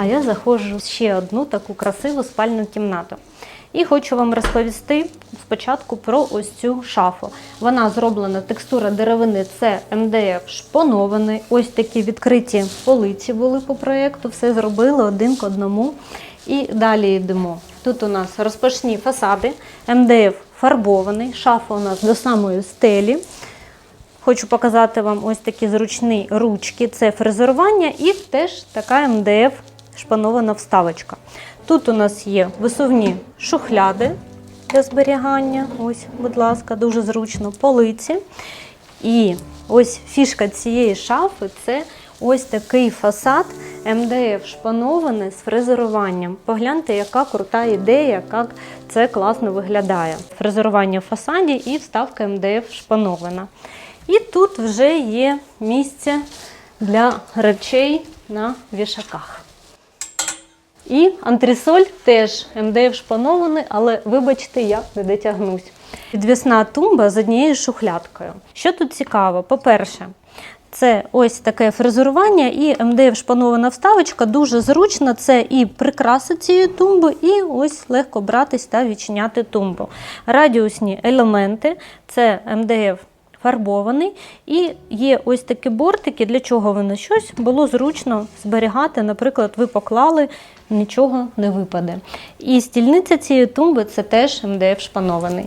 А я заходжу в ще одну таку красиву спальну кімнату. І хочу вам розповісти спочатку про ось цю шафу. Вона зроблена текстура деревини, це МДФ шпонований. Ось такі відкриті полиці були по проєкту, все зробили один к одному. І далі йдемо. Тут у нас розпашні фасади, МДФ фарбований, шафа у нас до самої стелі. Хочу показати вам ось такі зручні ручки, це фрезерування і теж така МДФ шпанована вставочка. Тут у нас є висувні шухляди для зберігання. Ось, будь ласка, дуже зручно, полиці. І ось фішка цієї шафи це ось такий фасад МДФ шпанований з фрезеруванням. Погляньте, яка крута ідея, як це класно виглядає. Фрезерування в фасаді і вставка МДФ шпанована. І тут вже є місце для речей на вішаках. І антресоль теж МДФ шпанований, але вибачте, я не дотягнусь. Підвісна тумба з однією шухлядкою. Що тут цікаво? По-перше, це ось таке фрезерування і МДФ шпанована вставочка дуже зручна. Це і прикраса цієї тумби, і ось легко братись та відчиняти тумбу. Радіусні елементи це МДФ фарбований. І є ось такі бортики, для чого вони щось було зручно зберігати. Наприклад, ви поклали, нічого не випаде. І стільниця цієї тумби це теж МДФ шпанований.